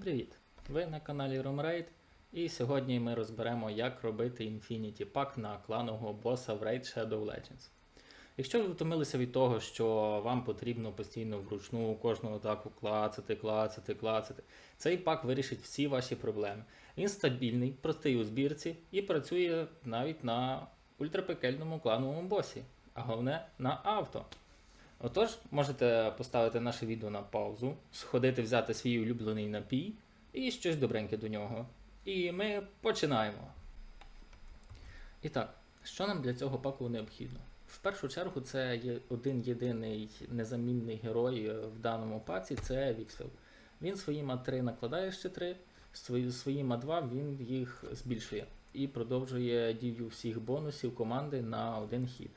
привіт! Ви на каналі RomRaid і сьогодні ми розберемо, як робити Infinity Pack на кланового боса в Raid Shadow Legends. Якщо ви втомилися від того, що вам потрібно постійно вручну кожну атаку клацати, клацати, клацати, цей пак вирішить всі ваші проблеми. Він стабільний, простий у збірці і працює навіть на ультрапекельному клановому босі, а головне на авто. Отож, можете поставити наше відео на паузу, сходити взяти свій улюблений напій і щось добреньке до нього. І ми починаємо. І так, що нам для цього паку необхідно? В першу чергу, це є один єдиний незамінний герой в даному паці це Віксвел. Він своїм А3 накладає ще 3, свої- своїм А2 він їх збільшує і продовжує дію всіх бонусів команди на один хід.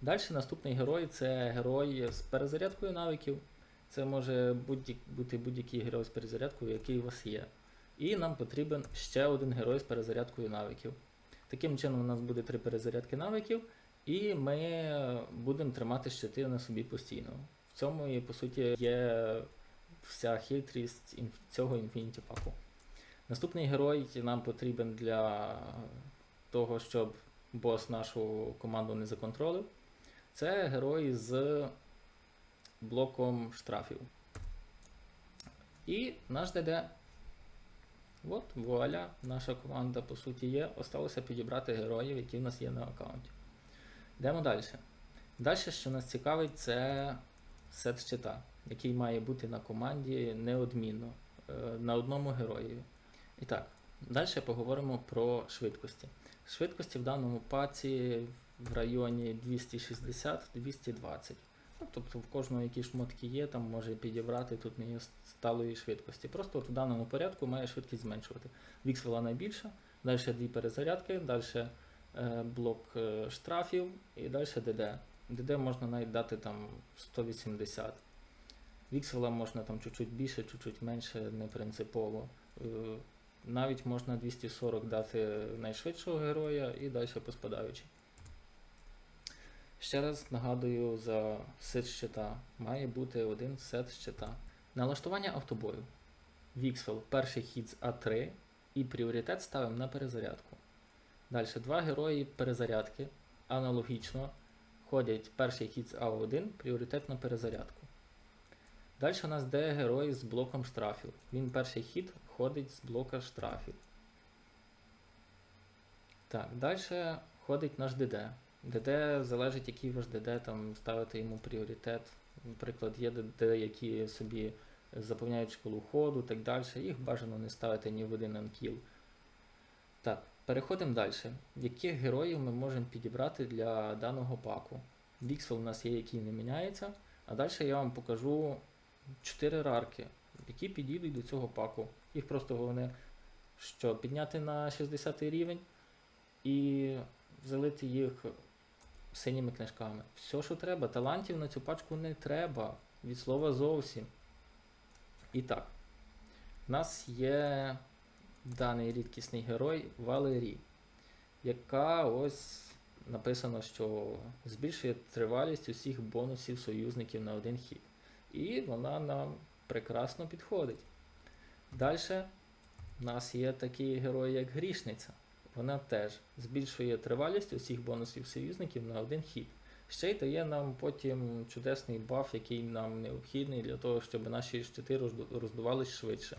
Далі наступний герой це герой з перезарядкою навиків. Це може бути будь-який герой з перезарядкою, який у вас є. І нам потрібен ще один герой з перезарядкою навиків. Таким чином, у нас буде три перезарядки навиків, і ми будемо тримати щити на собі постійно. В цьому, і, по суті, є вся хитрість цього Infinity паку. Наступний герой нам потрібен для того, щоб бос нашу команду не законтролив. Це герой з блоком штрафів. І наш ДД. От, вуаля, наша команда по суті є. Осталося підібрати героїв, які в нас є на аккаунті. Йдемо далі. Далі, що нас цікавить, це сет щита, який має бути на команді неодмінно е, на одному герої. І так, далі поговоримо про швидкості. Швидкості в даному паці в районі 260-220. Ну, тобто в кожного які шмотки є, там може підібрати тут не сталої швидкості. Просто от в даному порядку має швидкість зменшувати. Віксвела найбільша, далі дві перезарядки, далі е, блок е, штрафів і далі ДД. ДД можна навіть дати там 180. Віксвела можна там чуть-чуть більше, чуть-чуть менше, не принципово. Е, навіть можна 240 дати найшвидшого героя і далі по. Ще раз нагадую за сет щита. Має бути один сет щита. Налаштування автобою. Віксфел перший хід з А3 і пріоритет ставимо на перезарядку. Далі два герої перезарядки. Аналогічно ходять перший хід з А1, пріоритет на перезарядку. Далі у нас де герой з блоком штрафів. Він перший хід ходить з блока штрафів. Так, далі ходить наш ДД. ДД залежить, який ваш ДД, там ставити йому пріоритет. Наприклад, є ДД, які собі заповняють школу ходу так далі. Їх бажано не ставити ні в один анкіл. Так, переходимо далі. Яких героїв ми можемо підібрати для даного паку? Віксел у нас є, який не міняється. А далі я вам покажу 4 рарки, які підійдуть до цього паку. Їх просто головне, що підняти на 60 рівень і залити їх синіми книжками. Все, що треба. Талантів на цю пачку не треба. Від слова зовсім. І так, в нас є даний рідкісний герой Валерій, яка ось написано, що збільшує тривалість усіх бонусів союзників на один хід. І вона нам прекрасно підходить. Далі в нас є такий герой, як Грішниця. Вона теж збільшує тривалість усіх бонусів союзників на один хід. Ще й дає нам потім чудесний баф, який нам необхідний для того, щоб наші щити розду- роздувались швидше.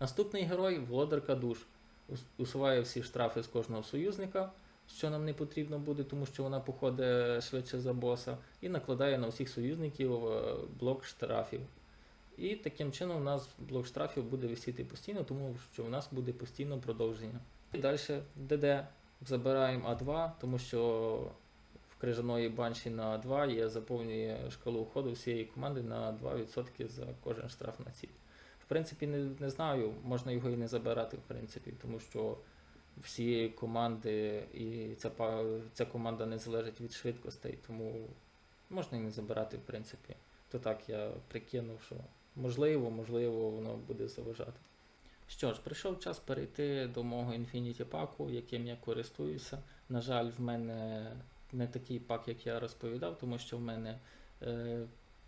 Наступний герой Володарка душ. Усуває всі штрафи з кожного союзника, що нам не потрібно буде, тому що вона походить швидше за боса, і накладає на всіх союзників е, блок штрафів. І таким чином у нас блок штрафів буде висіти постійно, тому що у нас буде постійно продовження. І далі ДД забираємо А2, тому що в крижаної банші на А2 є заповнює шкалу ходу всієї команди на 2% за кожен штраф на ціль. В принципі, не, не знаю, можна його і не забирати, в принципі, тому що всієї команди і ця, ця команда не залежить від швидкостей, тому можна і не забирати, в принципі. То так я прикинув, що можливо, можливо, воно буде заважати. Що ж, прийшов час перейти до мого Infinity паку, яким я користуюся. На жаль, в мене не такий пак, як я розповідав, тому що в мене е,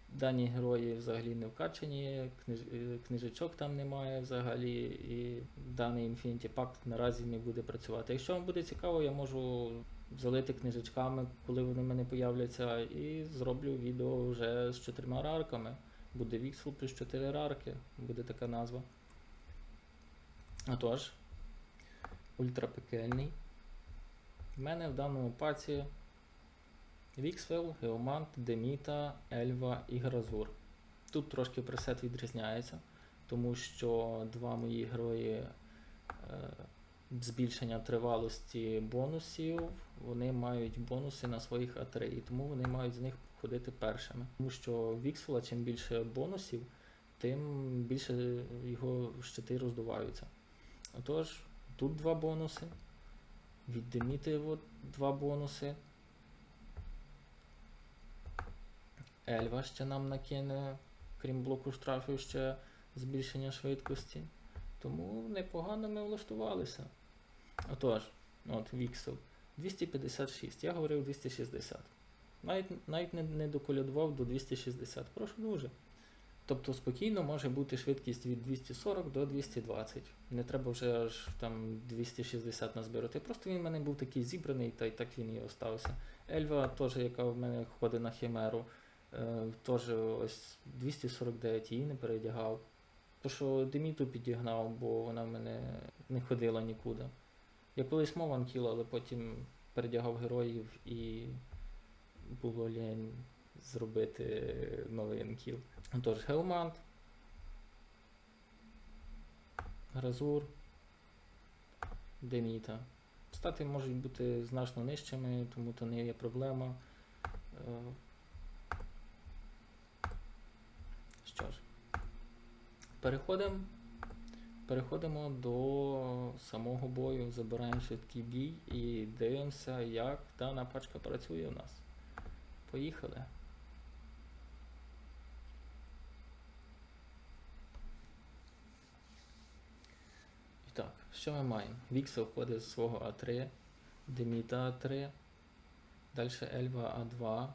Дані герої взагалі не вкачані, книж... е, книжечок там немає взагалі, і даний Infinity Pack наразі не буде працювати. Якщо вам буде цікаво, я можу залити книжечками, коли вони в мене появляться, і зроблю відео вже з чотирма рарками. Буде Vixel плюс 4 рарки, буде така назва. Отож, ультрапекельний. У мене в даному паці Віксвел, Геомант, Деміта, Ельва і Гразур. Тут трошки пресет відрізняється, тому що два мої герої е, збільшення тривалості бонусів, вони мають бонуси на своїх А3, і тому вони мають з них ходити першими. Тому що Віксвела, чим більше бонусів, тим більше його щити роздуваються. Отож, тут два бонуси. Від Деміти два бонуси. Ельва ще нам накине, крім блоку штрафів, ще збільшення швидкості. Тому непогано ми влаштувалися. Отож, от Віксел. 256. Я говорив 260. Навіть, навіть не, не доколядував до 260. Прошу дуже. Тобто спокійно може бути швидкість від 240 до 220. Не треба вже аж там 260 назбирати. Просто він в мене був такий зібраний, та й так він і остався. Ельва, теж, яка в мене ходить на химеру, е, теж ось 249 її не передягав. То що Деміту підігнав, бо вона в мене не ходила нікуди. Я колись мов анкіл, але потім передягав героїв і було лень зробити новий анкіл. Тож, Геомант, Гразур, Деміта. Стати можуть бути значно нижчими, тому то не є проблема. Е, Що ж, переходимо. Переходимо до самого бою, забираємо швидкий бій і дивимося, як дана пачка працює у нас. Поїхали. І так, що ми маємо? Віксел входить з свого А3, Деміта А3, далі Ельва А2,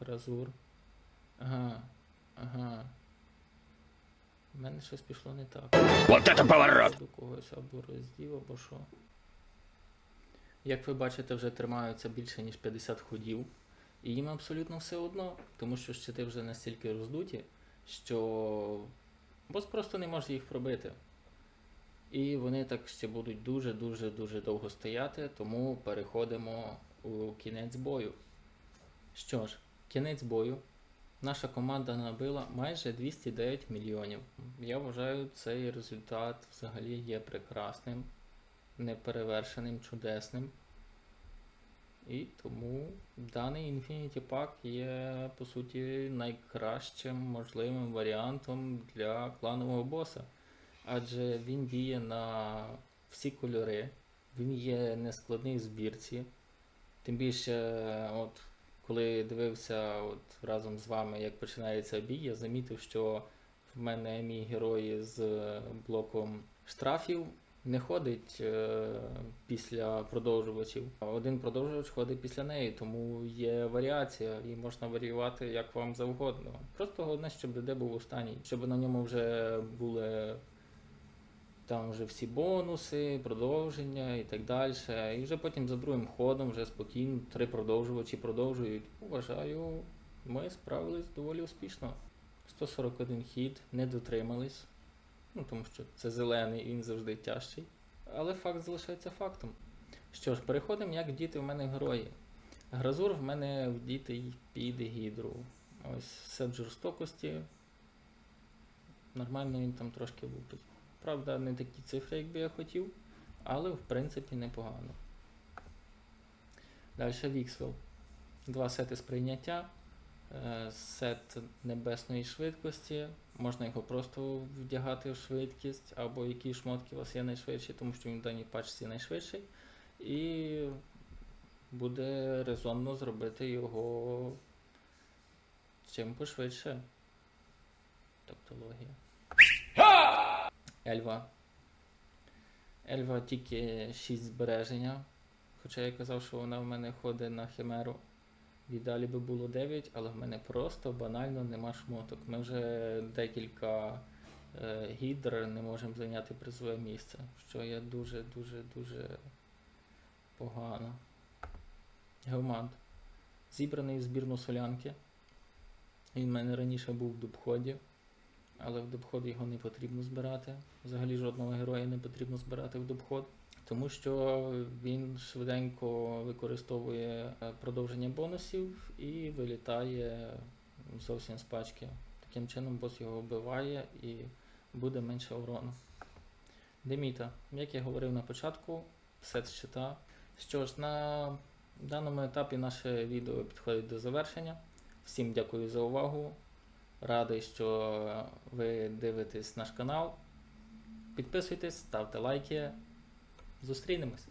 Гразур. Ага, ага. У мене щось пішло не так. Вот это поворот! До когось або роздів, або що. Як ви бачите, вже тримаються більше ніж 50 ходів. І їм абсолютно все одно, тому що щити вже настільки роздуті, що бос просто не може їх пробити. І вони так ще будуть дуже-дуже дуже довго стояти, тому переходимо у кінець бою. Що ж, кінець бою. Наша команда набила майже 209 мільйонів. Я вважаю, цей результат взагалі є прекрасним, неперевершеним, чудесним. І тому даний Infinity Pack є, по суті, найкращим можливим варіантом для кланового боса. Адже він діє на всі кольори, він є нескладний в збірці. Тим більше, от коли дивився от разом з вами, як починається бій, я замітив, що в мене мій герой з блоком штрафів не ходить е, після продовжувачів. Один продовжувач ходить після неї, тому є варіація, і можна варіювати як вам завгодно. Просто головне, щоб ДД був останній, щоб на ньому вже були там вже всі бонуси, продовження і так далі. І вже потім за другим ходом вже спокійно три продовжувачі продовжують. Вважаю, ми справились доволі успішно. 141 хід, не дотримались. Ну, тому що це зелений і він завжди тяжчий. Але факт залишається фактом. Що ж, переходимо, як вдіти в мене герої. Гразур в мене вдітий під гідру. Ось сет жорстокості. Нормально він там трошки лупить. Правда, не такі цифри, як би я хотів, але в принципі непогано. Далі Віксвел. Два сети сприйняття, е, сет небесної швидкості. Можна його просто вдягати в швидкість, або які шмотки у вас є найшвидші, тому що він в даній пачці найшвидший. І буде резонно зробити його чим пошвидше. Тобто логія. Ельва. Ельва тільки 6 збереження. Хоча я казав, що вона в мене ходить на химеру. В ідеалі би було 9, але в мене просто банально нема шмоток. Ми вже декілька е, гідр не можемо зайняти призове місце, що є дуже, дуже, дуже погано. Геомант. Зібраний в збірну солянки. Він в мене раніше був в дубході, але в дубход його не потрібно збирати. Взагалі жодного героя не потрібно збирати в дубход. Тому що він швиденько використовує е, продовження бонусів і вилітає зовсім з пачки. Таким чином бос його вбиває і буде менше урону. Деміта, як я говорив на початку, сет щита. Що ж, на даному етапі наше відео підходить до завершення. Всім дякую за увагу. Радий, що ви дивитесь наш канал. Підписуйтесь, ставте лайки. Зустрінемось.